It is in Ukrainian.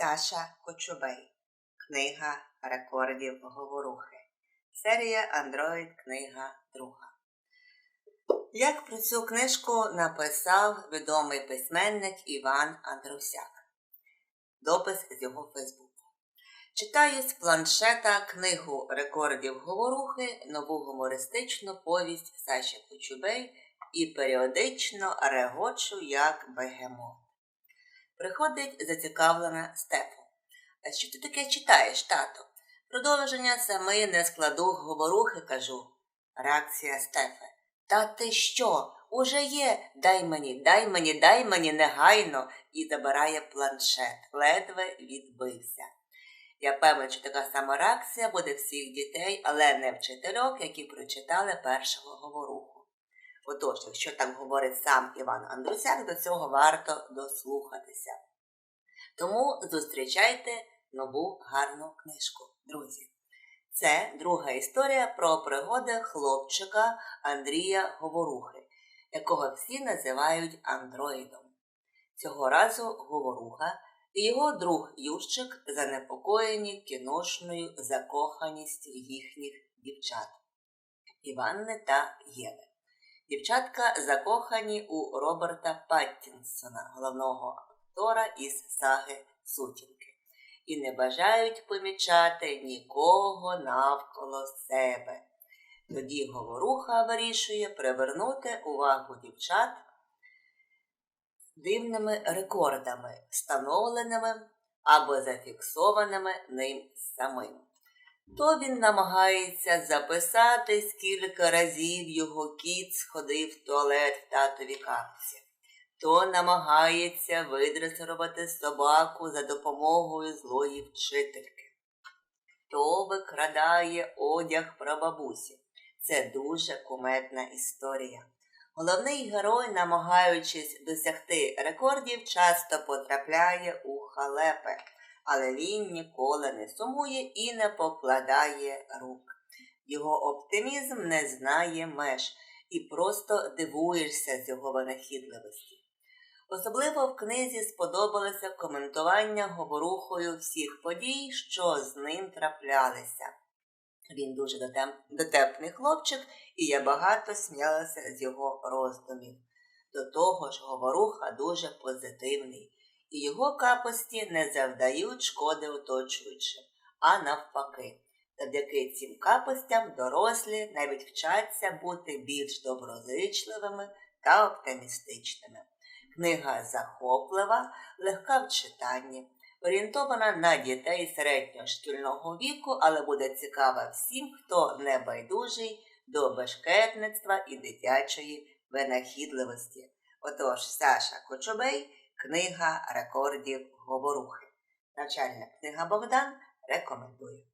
Саша Кочубей. Книга рекордів говорухи. Серія Android книга друга. Як про цю книжку написав відомий письменник Іван Андрусяк. Допис з його Фейсбуку. Читаю з планшета книгу рекордів говорухи, нову гумористичну повість Саші Кочубей і періодично регочу як бегемот. Приходить зацікавлена Стефу. А що ти таке читаєш, тато? Продовження саме не складу говорухи, кажу. Реакція Стефи. Та ти що? Уже є. Дай мені, дай мені, дай мені негайно і забирає планшет, ледве відбився. Я певна, що така сама реакція буде всіх дітей, але не вчительок, які прочитали першого говоруху. Отож, якщо так говорить сам Іван Андрусяк, до цього варто дослухатися. Тому зустрічайте нову гарну книжку, друзі. Це друга історія про пригоди хлопчика Андрія Говорухи, якого всі називають андроїдом. Цього разу Говоруха і його друг Ющик занепокоєні кіношною закоханістю їхніх дівчат Іванни та Єви. Дівчатка закохані у Роберта Паттінсона, головного актора із саги Сутінки, і не бажають помічати нікого навколо себе. Тоді говоруха вирішує привернути увагу дівчат дивними рекордами, встановленими або зафіксованими ним самим. То він намагається записати, скільки разів його кіт сходив в туалет в татові капці, то намагається видресирувати собаку за допомогою злої вчительки, то викрадає одяг прабабусі. Це дуже куметна історія. Головний герой, намагаючись досягти рекордів, часто потрапляє у халепи але він ніколи не сумує і не покладає рук. Його оптимізм не знає меж і просто дивуєшся з його винахідливості. Особливо в книзі сподобалося коментування говорухою всіх подій, що з ним траплялися. Він дуже дотепний хлопчик, і я багато сміялася з його роздумів. До того ж, говоруха дуже позитивний і його капості не завдають шкоди оточуючим, а навпаки. Завдяки цим капостям дорослі навіть вчаться бути більш доброзичливими та оптимістичними. Книга захоплива, легка в читанні, орієнтована на дітей середнього шкільного віку, але буде цікава всім, хто не байдужий до бешкетництва і дитячої винахідливості. Отож, Саша Кочубей Книга рекордів говорухи. Навчальна книга Богдан рекомендую.